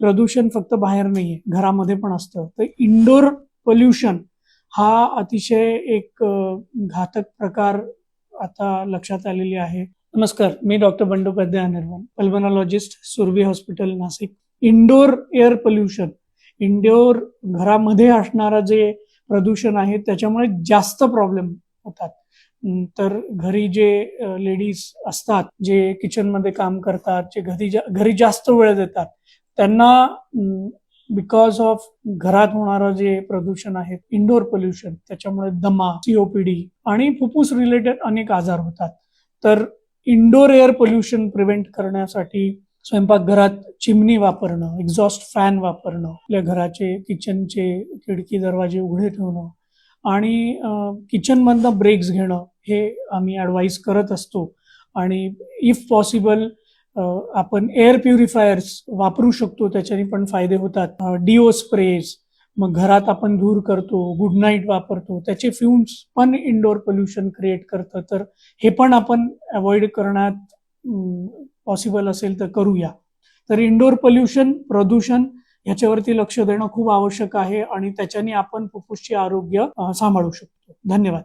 प्रदूषण फक्त बाहेर नाहीये घरामध्ये पण असतं. तर इंडोर पोल्युशन हा अतिशय एक घातक प्रकार आता लक्षात आलेली आहे. नमस्कार मी doctor Bandopadhyay Anirban pulmonologist Surabhi hospital Nashik. Indoor air pollution indoor घरामध्ये असणारा जे प्रदूषण आहे त्याच्यामुळे जास्त प्रॉब्लेम होतात. तर घरी जे लेडीज असतात जे किचनमध्ये काम करतात जे घरी जा- घरी जास्त वेळ देतात त्यांना बिकॉज ऑफ घरात होणारं जे प्रदूषण आहे इंडोर पोल्युशन त्याच्यामुळे दमा सीओपीडी आणि फुफ्फुस रिलेटेड अनेक आजार होतात. तर इंडोर एअर पोल्युशन प्रिव्हेंट करण्यासाठी स्वयंपाकघरात चिमणी वापरणं एक्झॉस्ट फॅन वापरणं आपल्या घराचे किचनचे खिडकी दरवाजे उघडे ठेवणं आणि किचनमधनं ब्रेक्स घेणं हे आम्ही ॲडवाईस करत असतो. आणि इफ पॉसिबल आपण एअर प्युरिफायर्स वापरू शकतो त्याच्याने पण फायदे होतात. डिओ स्प्रेज मग घरात आपण धूर करतो गुड नाईट वापरतो त्याचे फ्युम्स पण इनडोअर पोल्युशन क्रिएट करतं. तर हे पण आपण अवॉइड करण्यात पॉसिबल असेल तर करूया. तर इनडोअर पोल्युशन प्रदूषण ह्याच्यावरती लक्ष देणं खूप आवश्यक आहे आणि त्याच्याने आपण फुफ्फुसचे आरोग्य सांभाळू शकतो. धन्यवाद.